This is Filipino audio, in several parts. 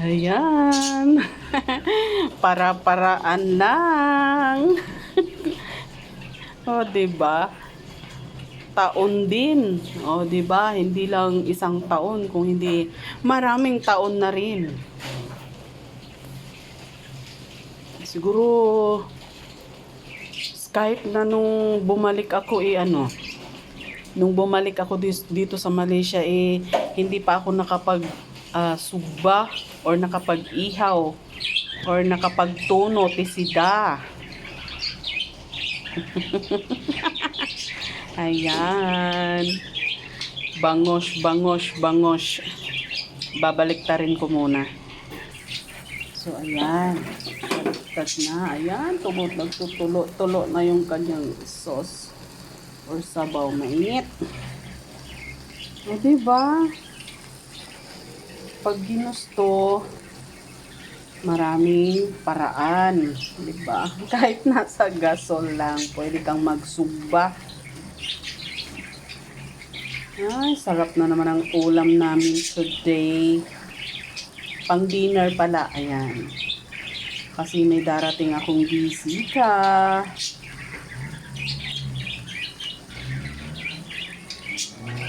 Ayan. Para-paraan lang. o, di ba? Taon din. O, di ba? Hindi lang isang taon, kung hindi maraming taon na rin. Siguro kahit na nung bumalik ako eh ano, nung bumalik ako dito sa Malaysia eh hindi pa ako nakapag ah, sugba or nakapag-ihaw or nakapagtuno tisida. Ayan. Bangos, bangos, bangos. Babalik ta rin ko muna. So, ayan. Baliktad na. Ayan, tumot, nagtutulo-tulo na yung kanyang sauce or sabaw. Mainit. O, diba? Pag ginusto, maraming paraan. Diba? Kahit nasa gasol lang, pwede kang magsugba. Ay, sarap na naman ang ulam namin today. Pang dinner pala, ayan. Kasi may darating akong bisita.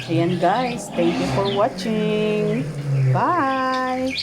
Ayan guys, thank you for watching. Bye!